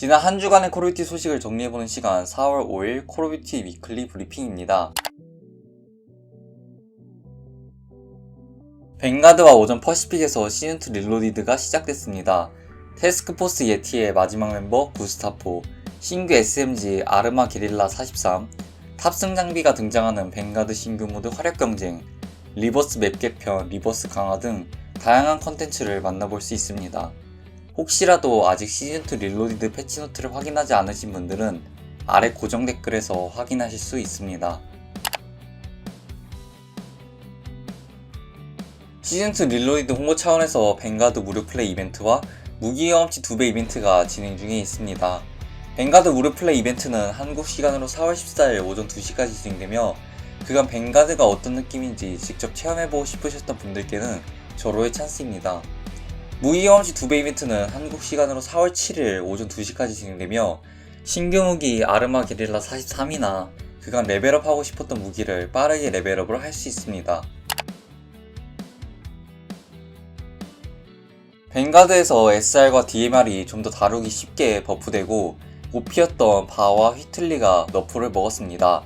지난 한 주간의 콜오브듀티 소식을 정리해보는 시간 4월 5일 콜오브듀티 위클리 브리핑입니다. 벵가드와 오전 퍼시픽에서 시즌2 릴로디드가 시작됐습니다. 테스크포스 예티의 마지막 멤버 구스타포, 신규 SMG 아르마 게릴라 43, 탑승 장비가 등장하는 벵가드 신규 모드 화력 경쟁, 리버스 맵 개편, 리버스 강화 등 다양한 컨텐츠를 만나볼 수 있습니다. 혹시라도 아직 시즌2 릴로디드 패치노트를 확인하지 않으신 분들은 아래 고정 댓글에서 확인하실 수 있습니다. 시즌2 릴로디드 홍보 차원에서 벵가드 무료 플레이 이벤트와 무기 경험치 2배 이벤트가 진행 중에 있습니다. 벵가드 무료 플레이 이벤트는 한국 시간으로 4월 14일 오전 2시까지 진행되며 그간 벵가드가 어떤 느낌인지 직접 체험해보고 싶으셨던 분들께는 절호의 찬스입니다. 경험치 2배 이벤트는 한국 시간으로 4월 7일 오전 2시까지 진행되며 신규 무기 아르마 게릴라 43이나 그간 레벨업 하고 싶었던 무기를 빠르게 레벨업을 할 수 있습니다. 벵가드에서 SR과 DMR이 좀 더 다루기 쉽게 버프되고 못 피었던 바와 휘틀리가 너프를 먹었습니다.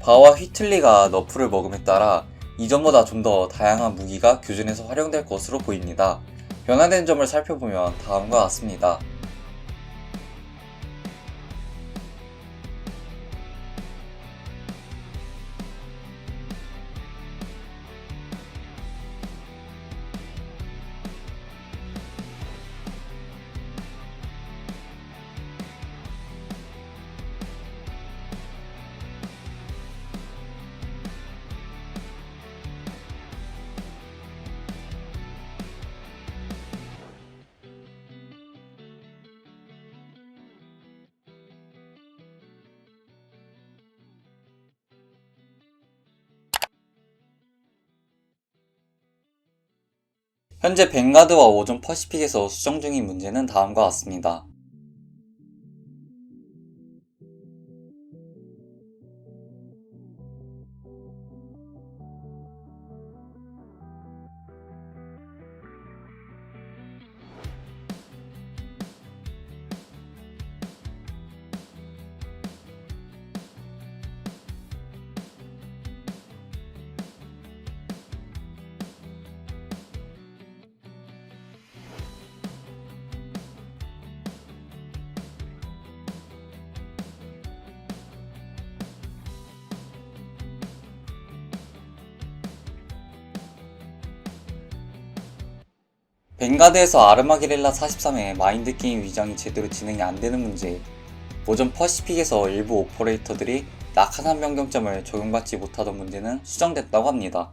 바와 휘틀리가 너프를 먹음에 따라 이전보다 좀 더 다양한 무기가 교전에서 활용될 것으로 보입니다. 변화된 점을 살펴보면 다음과 같습니다. 현재 벵가드와 오존 퍼시픽에서 수정 중인 문제는 다음과 같습니다. 벵가드에서 아르마 게릴라 43의 마인드 게임 위장이 제대로 진행이 안 되는 문제, 오전 퍼시픽에서 일부 오퍼레이터들이 낙하산 변경점을 적용받지 못하던 문제는 수정됐다고 합니다.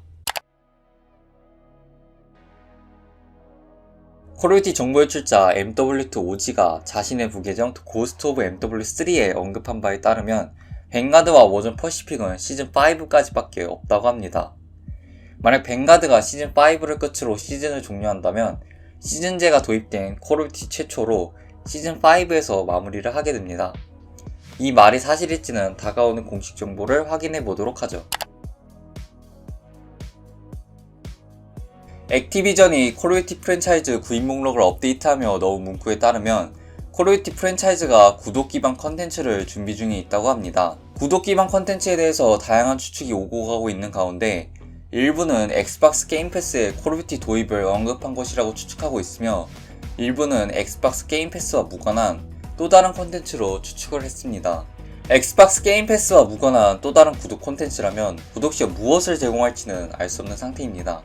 콜오브듀티 정보 유출자 MW2 오지가 자신의 부계정 고스트 오브 MW3에 언급한 바에 따르면 벵가드와 오전 퍼시픽은 시즌5까지 밖에 없다고 합니다. 만약 벵가드가 시즌5를 끝으로 시즌을 종료한다면 시즌제가 도입된 콜오브듀티 최초로 시즌5에서 마무리를 하게 됩니다. 이 말이 사실일지는 다가오는 공식 정보를 확인해 보도록 하죠. 액티비전이 콜오브듀티 프랜차이즈 구입 목록을 업데이트하며 넣은 문구에 따르면 콜오브듀티 프랜차이즈가 구독 기반 컨텐츠를 준비 중에 있다고 합니다. 구독 기반 컨텐츠에 대해서 다양한 추측이 오고 가고 있는 가운데 일부는 엑스박스 게임 패스의 콜오브듀티 도입을 언급한 것이라고 추측하고 있으며 일부는 엑스박스 게임 패스와 무관한 또 다른 콘텐츠로 추측을 했습니다. 엑스박스 게임 패스와 무관한 또 다른 구독 콘텐츠라면 구독 시 무엇을 제공할지는 알 수 없는 상태입니다.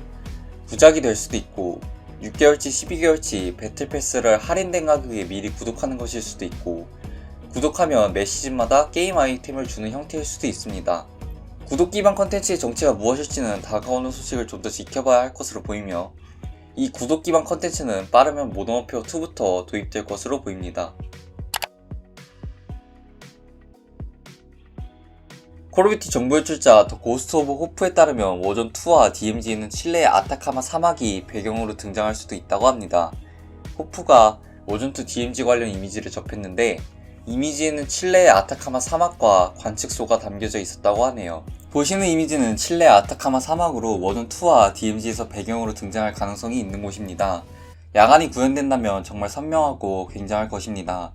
부작이 될 수도 있고 6개월치, 12개월치 배틀 패스를 할인된 가격에 미리 구독하는 것일 수도 있고 구독하면 매 시즌마다 게임 아이템을 주는 형태일 수도 있습니다. 구독 기반 컨텐츠의 정체가 무엇일지는 다가오는 소식을 좀 더 지켜봐야 할 것으로 보이며 이 구독 기반 컨텐츠는 빠르면 모던워페어 2부터 도입될 것으로 보입니다. 콜오브듀티 정보 유출자 더 고스트 오브 호프에 따르면 워전 2와 DMZ에는 칠레의 아타카마 사막이 배경으로 등장할 수도 있다고 합니다. 호프가 워전 2 DMZ 관련 이미지를 접했는데 이미지에는 칠레의 아타카마 사막과 관측소가 담겨져 있었다고 하네요. 보시는 이미지는 칠레 아타카마 사막으로 워전2와 DMZ에서 배경으로 등장할 가능성이 있는 곳입니다. 야간이 구현된다면 정말 선명하고 굉장할 것입니다.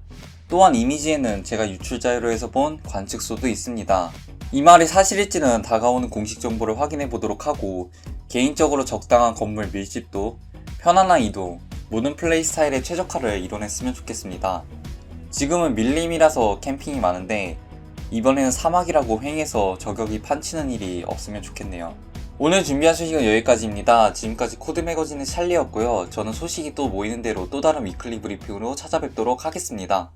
또한 이미지에는 제가 유출 자료에서 본 관측소도 있습니다. 이 말이 사실일지는 다가오는 공식 정보를 확인해 보도록 하고 개인적으로 적당한 건물 밀집도, 편안한 이동, 모든 플레이 스타일에 최적화를 이뤄냈으면 좋겠습니다. 지금은 밀림이라서 캠핑이 많은데 이번에는 사막이라고 횡해서 저격이 판치는 일이 없으면 좋겠네요. 오늘 준비한 소식은 여기까지입니다. 지금까지 코드 매거진의 찰리였고요. 저는 소식이 또 모이는 대로 또 다른 위클리 브리핑으로 찾아뵙도록 하겠습니다.